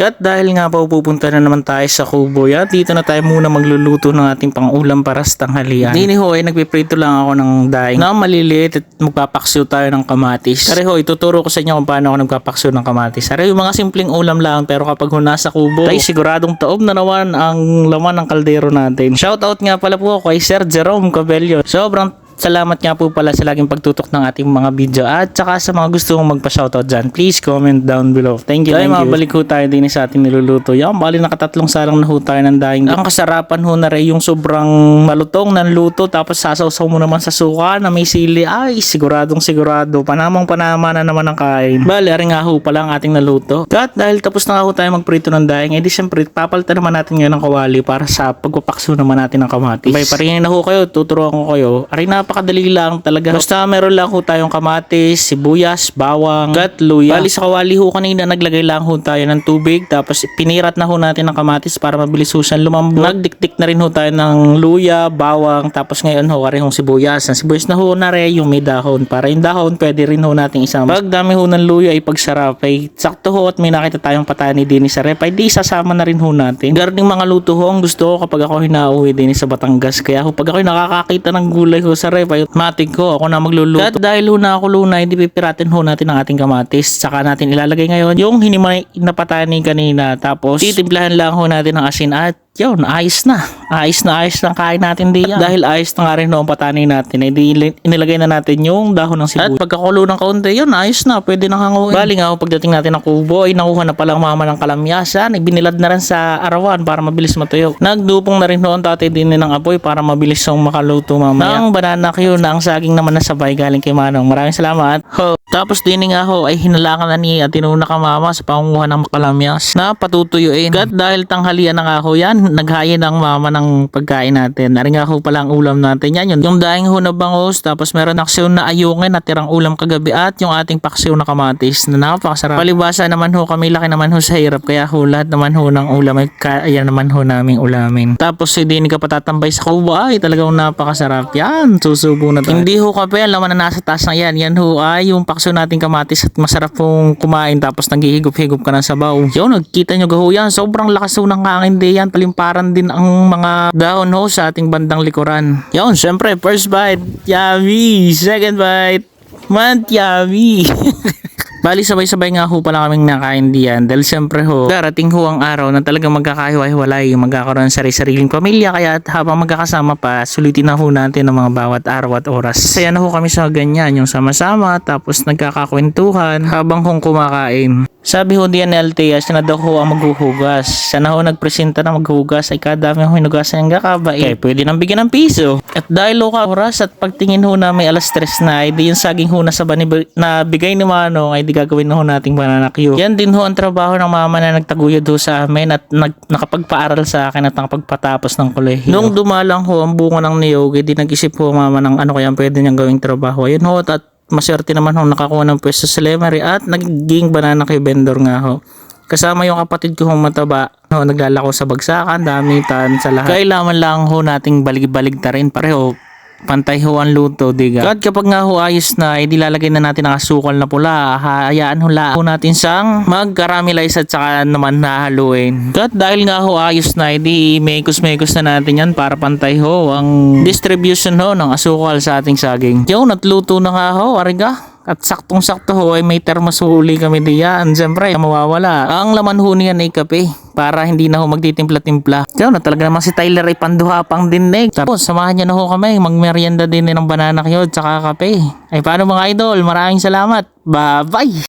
Kat dahil nga po pupunta na naman tayo sa Kubo yan, dito na tayo muna magluluto ng ating pangulam para sa tanghalian. Dini ho ay nagpiprito lang ako ng daing na maliliit at magpapaksiw tayo ng kamatis. Kare ho, ituturo ko sa inyo kung paano ako nagpapaksiw ng kamatis. Kare yung mga simpleng ulam lang pero kapag ho nasa Kubo, ay siguradong taob na naman ang laman ng kaldero natin. Shoutout nga pala po kay Sir Jerome Cabello. Sobrang Salamat nga po pala sa laging pagtutok ng ating mga video at saka sa mga gusto mong magpa-shoutout dyan. Please comment down below. Thank you, thank you. mabalik ho tayo din sa ating niluluto. Yan, bali nakatatlong salang na ho tayo ng daing. Ang kasarapan ho na rin yung sobrang malutong ng luto tapos sasawsaw mo naman sa suka na may sili. Ay, siguradong sigurado. Panamang panama na naman ang kain. Bali, ari nga ho pala ang ating naluto. At dahil tapos na nga ho tayo magprito ng daing, edi syempre papalitan naman natin ngayon ng kawali para sa pagpapakso naman natin ng kamatis. May paringin na ho kayo, tuturuan ko kayo. Ari napakadali lang talaga. Basta meron lang ho tayong kamatis, sibuyas, bawang, gat, luya. Bali sa kawali ho kanina naglagay lang ho tayo ng tubig tapos pinirat na ho natin ng kamatis para mabilis ho siyang lumambot. Nagdikdik na rin ho tayo ng luya, bawang, tapos ngayon ho kare hong sibuyas. Ang sibuyas na ho na rin yung may dahon. Para yung dahon pwede rin ho nating isama. Pag dami ho ng luya ay pagsarap ay sakto ho at may nakita tayong patani din sa rep ay di sasama na rin ho natin. Garding mga luto ho ang gusto ko kapag ako hinauwi din sa Batangas. Kaya ho pag ako nakakakita ng gulay ho sa rep ay matik ko ako na magluluto. At dahil ho na ako luna hindi pipiratin ho natin ang ating kamatis. Saka natin ilalagay ngayon yung hinimay na patani kanina. Tapos titimplahan lang ho natin ng asin at yun, ayos na. Ayos na ayos ng kain natin diyan. At dahil ayos na nga rin noong patani natin, eh, di ili- inilagay na natin yung dahon ng sibuyas. At pagkakulo ng kaunti, yun, ayos na. Pwede nang hanguin. Bali nga, pagdating natin ng kubo, ay nakuha na palang mama ng kalamyasan. Ibinilad na rin sa arawan para mabilis matuyo. Nagdupong na rin noon tatay din ng apoy para mabilis yung makaluto mamaya. Ng banana cue na ang saging naman na sabay galing kay Manong. Maraming salamat. Ho. Tapos din nga ho ay hinalangan na ni at tinuna ka mama sa pangunguha ng kalamyas na patutuyuin. Gat dahil tanghalian na nga ho yan, naghaya ng mama ng pagkain natin. Nari nga ho pala ang ulam natin yan. Yun, yung daing ho na bangus, tapos meron aksyon na ayungin na tirang ulam kagabi at yung ating paksiw na kamatis na napakasarap. Palibasa naman ho kami, laki naman ho sa hirap. Kaya ho lahat naman ho ng ulam ay kaya naman ho naming ulamin. Tapos hindi ka patatambay sa kubo ay talagang napakasarap. Yan, susubo na tayo. Hindi ho kape, ang laman na nasa taas na yan. Yan ho ay yung paksiw nating kamatis at masarap pong kumain tapos naghihigop-higop ka ng sabaw. Yun, nagkita nyo gaho yan. Sobrang lakas ho ng hangin di yan. Palimparan din ang mga dahon ho sa ating bandang likuran. Yun, syempre, first bite, yummy. Second bite, man, yummy. Bali sabay-sabay nga ho pala kaming nakain diyan dahil siyempre ho darating ho ang araw na talagang magkakahiwa-hiwalay magkakaroon ng sari-sariling pamilya kaya at habang magkakasama pa sulitin na ho natin ang mga bawat araw at oras. Saya na ho kami sa ganyan yung sama-sama tapos nagkakakwentuhan habang hong kumakain. Sabi ho diyan ni Altea, siya na daw ho ang maghuhugas. Siya na ho nagpresenta na maghuhugas ay kadami ho hinugasan ng kakabait. Kaya pwede nang bigyan ng piso. At dahil ho ka oras at pagtingin ho na may alas stress na, ay di yung saging ho na sa bani na bigay ni Manong ay di gagawin na ho nating bananakyo. Yan din ho ang trabaho ng mama na nagtaguyod ho sa amin at nag, nakapagpaaral sa akin at nakapagpatapos ng kolehiyo. Nung dumalang ho ang bunga ng niyog, di nag-isip ho mama ng ano kaya pwede niyang gawing trabaho. Ayun ho at maswerte naman ho nakakuha ng pwesto sa Lemery at naging banana kay vendor nga ho. Kasama yung kapatid ko hong mataba, ho, naglalako sa bagsakan, damitan sa lahat. Kailangan lang ho nating balig-balig ta rin pareho pantay ho ang luto, diga. At kapag nga ho ayos na, edi lalagay na natin ang asukal na pula. Hayaan ho la ho natin sang mag-caramelize at saka naman nahaluin. At dahil nga ho ayos na, edi mekos-mekos na natin yan para pantay ho ang distribution ho ng asukal sa ating saging. Yun, at luto na nga ho, ariga. At saktong-sakto ho ay may termosuli kami diyan. Siyempre, mawawala. Ang laman ho niyan ay kape para hindi na ho magtitimpla-timpla. Diyan na talaga naman si Tyler ay panduhapang dinig. Tapos samahan niya na ho kami magmerienda din ng banana cute tsaka kape. Ay paano mga idol? Maraming salamat. Bye-bye!